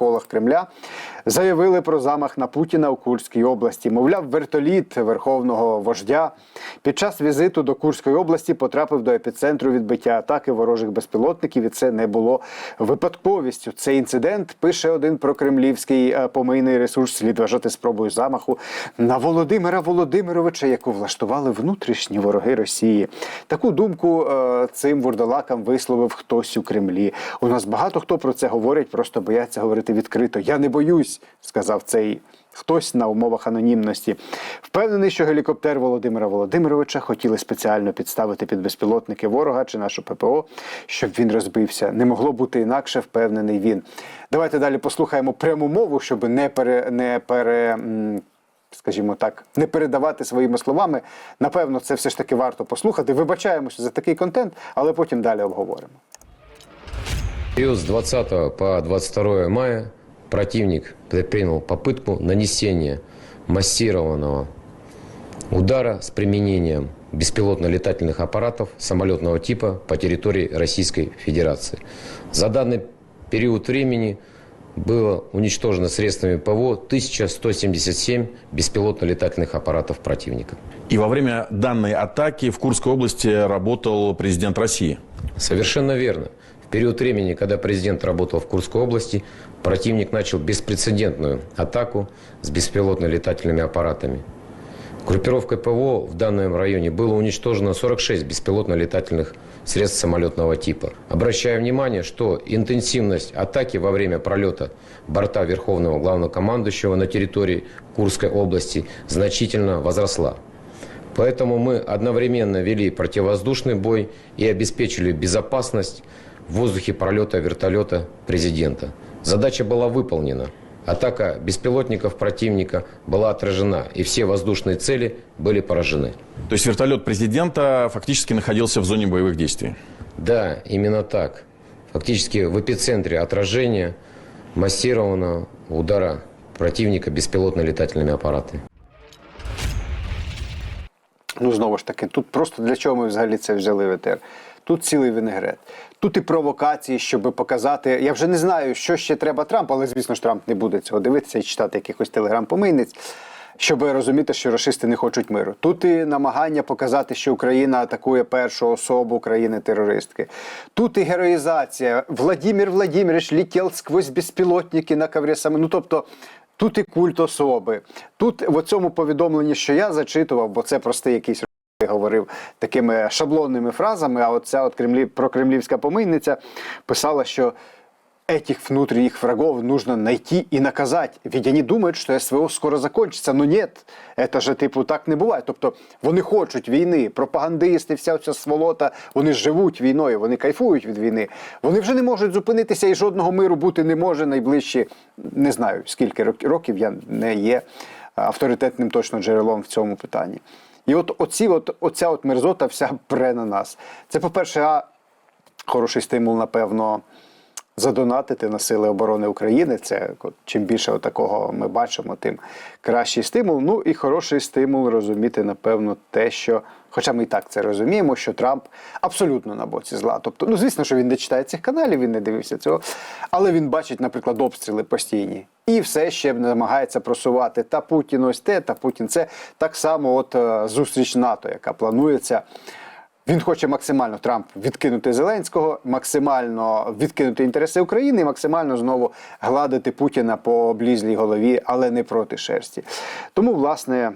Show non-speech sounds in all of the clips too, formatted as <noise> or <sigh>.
колах Кремля заявили про замах на Путіна у Курській області. Мовляв, вертоліт верховного вождя під час візиту до Курської області потрапив до епіцентру відбиття атаки ворожих безпілотників, і це не було випадковістю. Цей інцидент пише один прокремлівський е, помийний ресурс. Слід вважати спробою замаху на Володимира Володимировича, яку влаштували внутрішні вороги Росії. Таку думку е, цим вурдалакам висловив хтось у Кремлі. У нас багато хто про це говорить, просто бояться говорити відкрито. Я не боюсь, сказав цей. Хтось на умовах анонімності впевнений, що гелікоптер Володимира Володимировича хотіли спеціально підставити під безпілотники ворога чи нашу ППО, щоб він розбився. Не могло бути інакше, впевнений він. Давайте далі послухаємо пряму мову, щоб не пере не пере. Скажімо так, не передавати своїми словами. Напевно, це все ж таки варто послухати. Вибачаємося за такий контент, але потім далі обговоримо. Период с 20 по 22 мая противник предпринял попытку нанесения массированного удара с применением беспилотно-летательных аппаратов самолетного типа по территории Российской Федерации. За данный период времени было уничтожено средствами ПВО 1177 беспилотно-летательных аппаратов противника. И во время данной атаки в Курской области работал президент России. Совершенно верно. Период времени, когда президент работал в Курской области, противник начал беспрецедентную атаку с беспилотно-летательными аппаратами. Группировкой ПВО в данном районе было уничтожено 46 беспилотно-летательных средств самолетного типа. Обращаю внимание, что интенсивность атаки во время пролета борта Верховного Главнокомандующего на территории Курской области значительно возросла. Поэтому мы одновременно вели противовоздушный бой и обеспечили безопасность в воздухе пролета вертолета президента. Задача была выполнена. Атака беспилотников противника была отражена, и все воздушные цели были поражены. То есть вертолет президента фактически находился в зоне боевых действий. Да, именно так. Фактически в эпицентре отражения массированного удара противника беспилотно-летательными аппаратами. Ну, знову ж таки, тут просто для чого ми взагалі це взяли в ЕТР? Тут цілий винегрет. Тут і провокації, щоб показати. Я вже не знаю, що ще треба Трампу, але звісно ж Трамп не буде цього дивитися і читати якихось телеграм-помийниць, щоб розуміти, що рашисти не хочуть миру. Тут і намагання показати, що Україна атакує першу особу країни-терористки. Тут і героїзація. Владимир Владимирович летів сквозь безпілотники на саме. Ну тобто. Тут і культ особи. Тут в цьому повідомленні, що я зачитував, бо це простий якийсь говорив такими шаблонними фразами. А оця от кремлі прокремлівська помийниця писала, що этих внутренних врагов нужно найти и наказать. Ведь они думают, що СВО скоро закончится. Ну нет, это же типу так не буває. Тобто вони хочуть війни, пропагандисти, вся ця сволота, вони живуть війною, вони кайфують від війни. Вони вже не можуть зупинитися і жодного миру бути не може найближчі, не знаю скільки рок- років я не є авторитетним точно джерелом в цьому питанні. І от оці, от, оця от мерзота вся <laughs> пре на нас. Це, по-перше, а хороший стимул, напевно, задонатити на Сили оборони України. Це чим більше такого ми бачимо, тим кращий стимул. Ну і хороший стимул розуміти, напевно, те, що. Хоча ми і так це розуміємо, що Трамп абсолютно на боці зла. Тобто, ну звісно, що він не читає цих каналів, він не дивився цього, але він бачить, наприклад, обстріли постійні. І все ще намагається просувати та Путін ось те, та Путін це так само, от е, зустріч НАТО, яка планується. Він хоче максимально Трамп відкинути Зеленського, максимально відкинути інтереси України, і максимально знову гладити Путіна по облізлій голові, але не проти шерсті. Тому, власне.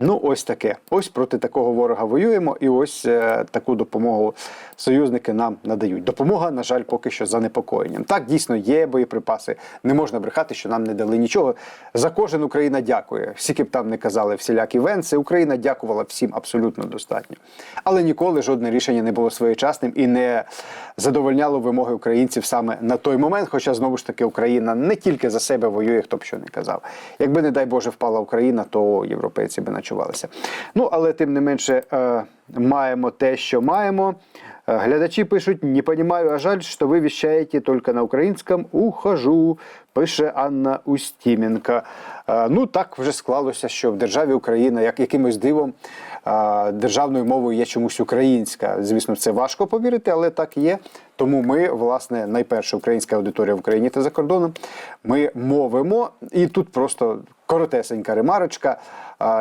Ну, ось таке. Ось проти такого ворога воюємо, і ось е, таку допомогу союзники нам надають. Допомога, на жаль, поки що занепокоєнням. Так, дійсно, є боєприпаси. Не можна брехати, що нам не дали нічого. За кожен Україна дякує. Скільки б там не казали всілякі венси, Україна дякувала всім абсолютно достатньо. Але ніколи жодне рішення не було своєчасним і не задовольняло вимоги українців саме на той момент. Хоча знову ж таки Україна не тільки за себе воює, хто б що не казав. Якби, не дай Боже, впала Україна, то європейці би на почувалися. Ну, але тим не менше, е, маємо те, що маємо. Е, Глядачі пишуть: не понимаю, а жаль, що ви віщаєте тільки на українському. Ухожу, пише Анна Устіменка. Е, Ну так вже склалося, що в державі Україна, як якимось дивом, державною мовою є чомусь українська. Звісно, це важко повірити, але так є. Тому ми, власне, найперша українська аудиторія в Україні та за кордоном. Ми мовимо, і тут просто коротесенька ремарочка.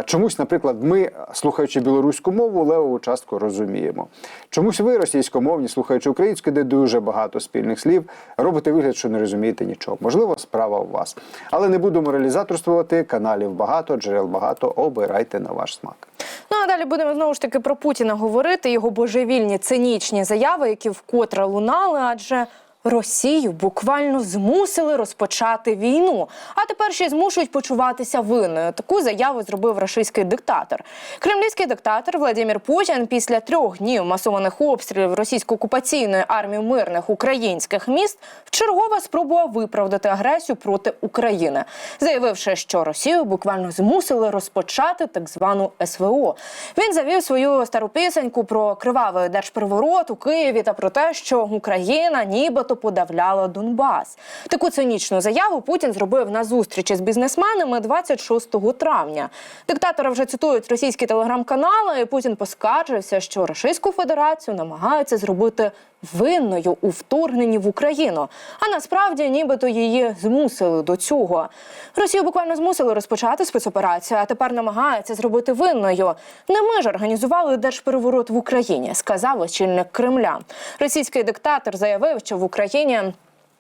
Чомусь, наприклад, ми, слухаючи білоруську мову, левову частку розуміємо. Чомусь ви, російськомовні, слухаючи українську, де дуже багато спільних слів, робите вигляд, що не розумієте нічого. Можливо, справа у вас. Але не буду моралізаторствувати, каналів багато, джерел багато, обирайте на ваш смак. Ну а далі будемо знову ж таки про Путіна говорити. Його божевільні цинічні заяви, які вкотре лунали, адже. Росію буквально змусили розпочати війну, а тепер ще змушують почуватися винною. Таку заяву зробив рашистський диктатор. Кремлівський диктатор Владимир Путін після трьох днів масованих обстрілів російсько-окупаційної армії мирних українських міст вчергове спробував виправдати агресію проти України, заявивши, що Росію буквально змусили розпочати так звану СВО. Він завів свою стару пісеньку про кривавий держпереворот у Києві та про те, що Україна нібито подавляла Донбас. Таку цинічну заяву Путін зробив на зустрічі з бізнесменами 26 травня. Диктатора вже цитують російські телеграм-канали. і Путін поскаржився, що Російську Федерацію намагаються зробити винною у вторгненні в Україну. А насправді, нібито її змусили до цього. Росію буквально змусили розпочати спецоперацію, а тепер намагається зробити винною. Не ми ж організували держпереворот в Україні, сказав очільник Кремля. Російський диктатор заявив, що в Україні.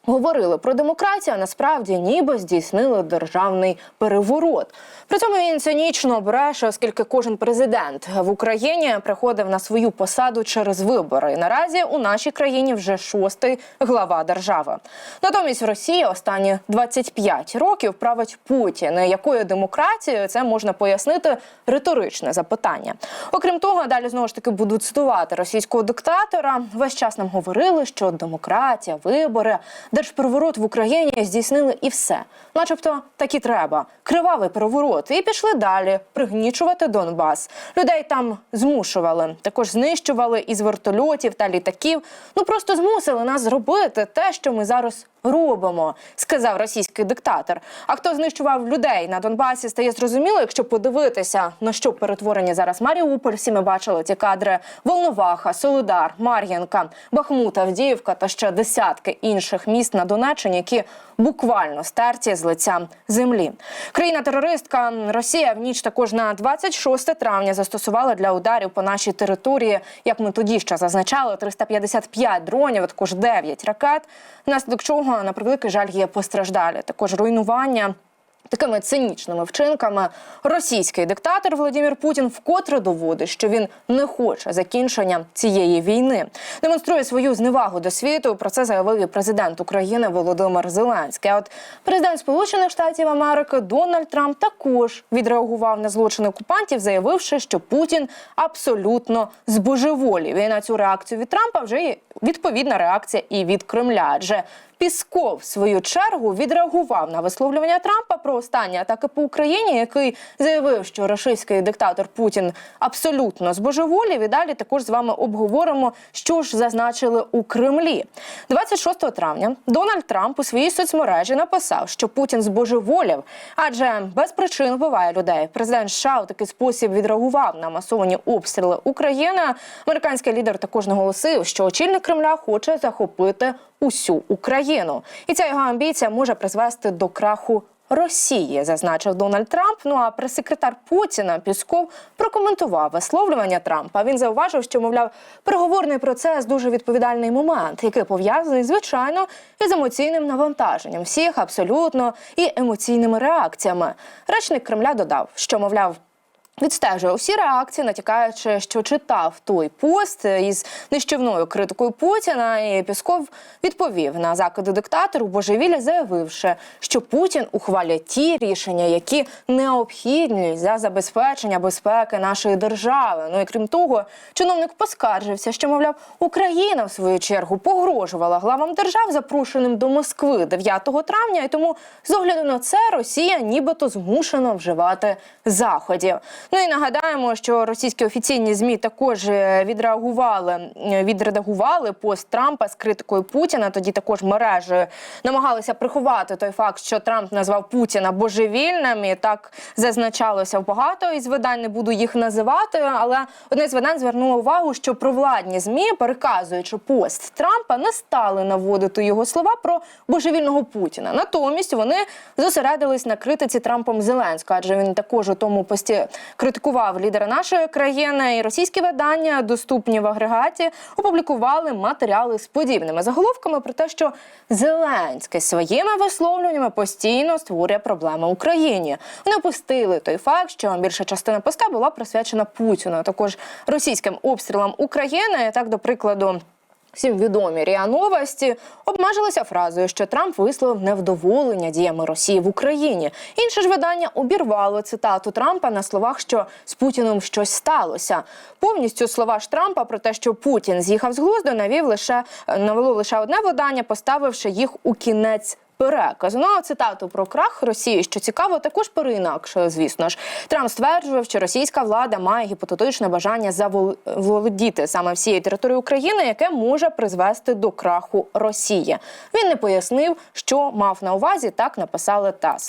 Говорили про демократію, а насправді ніби здійснили державний переворот. При цьому він цинічно бреше, оскільки кожен президент в Україні приходив на свою посаду через вибори. Наразі у нашій країні вже шостий глава держави. Натомість в Росії останні 25 років править Путін. Якою демократією це можна пояснити риторичне запитання. Окрім того, далі знову ж таки буду цитувати російського диктатора. Весь час нам говорили, що демократія, вибори, держпереворот в Україні здійснили і все, начебто так і треба. Кривавий переворот. І пішли далі пригнічувати Донбас. Людей там змушували, також знищували із вертольотів та літаків. Ну просто змусили нас зробити те, що ми зараз робимо, сказав російський диктатор. А хто знищував людей на Донбасі, стає зрозуміло, якщо подивитися на що перетворені зараз Маріуполь. Всі ми бачили ці кадри: Волноваха, Солидар, Мар'їнка, Бахмут, Авдіївка та ще десятки інших міст на Донеччині, які буквально стерті з лиця землі. Країна-терористка Росія в ніч також на 26 травня застосувала для ударів по нашій території, як ми тоді ще зазначали, 355 дронів, а також 9 ракет. Внаслідок чого на превеликий жаль є постраждалі. Також руйнування. Такими цинічними вчинками російський диктатор Володимир Путін вкотре доводить, що він не хоче закінчення цієї війни, демонструє свою зневагу до світу. Про це заявив і президент України Володимир Зеленський. А от президент Сполучених Штатів Америки Дональд Трамп також відреагував на злочини окупантів, заявивши, що Путін абсолютно збожеволів. І на цю реакцію від Трампа вже є відповідна реакція і від Кремля. Адже Пісков в свою чергу відреагував на висловлювання Трампа про останні атаки по Україні, який заявив, що російський диктатор Путін абсолютно збожеволів. І далі також з вами обговоримо, що ж зазначили у Кремлі. 26 травня Дональд Трамп у своїй соцмережі написав, що Путін збожеволів, адже без причин вбиває людей. Президент США у такий спосіб відреагував на масовані обстріли України. Американський лідер також наголосив, що очільник Кремля хоче захопити усю Україну, і ця його амбіція може призвести до краху. Росії зазначив Дональд Трамп. Ну а прес-секретар Путіна Пісков прокоментував висловлювання Трампа. Він зауважив, що мовляв переговорний процес дуже відповідальний момент, який пов'язаний звичайно із емоційним навантаженням всіх абсолютно і емоційними реакціями. Речник Кремля додав, що мовляв. Відстежує усі реакції, натякаючи, що читав той пост із нищівною критикою Путіна. І Пісков відповів на закиди диктатору божевілля, заявивши, що Путін ухвалює ті рішення, які необхідні для забезпечення безпеки нашої держави. Ну і крім того, чиновник поскаржився, що мовляв Україна в свою чергу погрожувала главам держав, запрошеним до Москви 9 травня. І тому з огляду на це Росія нібито змушена вживати заходів. Ну і нагадаємо, що російські офіційні змі також е, відреагували, е, відредагували пост Трампа з критикою Путіна. Тоді також мережі намагалися приховати той факт, що Трамп назвав Путіна божевільним. І так зазначалося в багато із видань. Не буду їх називати, але одне з видань звернуло увагу, що провладні змі, переказуючи пост Трампа, не стали наводити його слова про божевільного Путіна. Натомість вони зосередились на критиці Трампом Зеленського, адже він також у тому пості критикував лідера нашої країни. І російські видання, доступні в агрегаті, опублікували матеріали з подібними заголовками про те, що Зеленський своїми висловлюваннями постійно створює проблеми Україні. Вони опустили той факт, що більша частина поста була присвячена Путіну, а також російським обстрілам України. Так, до прикладу. Всім відомі РІА Новості обмежилися фразою, що Трамп висловив невдоволення діями Росії в Україні. Інше ж видання обірвало цитату Трампа на словах, що з Путіним щось сталося. Повністю слова ж Трампа про те, що Путін з'їхав з глузду, навів лише навело лише одне видання, поставивши їх у кінець переказу. Ну цитату про крах Росії, що цікаво, також переінакшили, звісно ж. Трамп стверджував, що російська влада має гіпотетичне бажання заволодіти саме всією територією України, яке може призвести до краху Росії. Він не пояснив, що мав на увазі. Так написали ТАСС.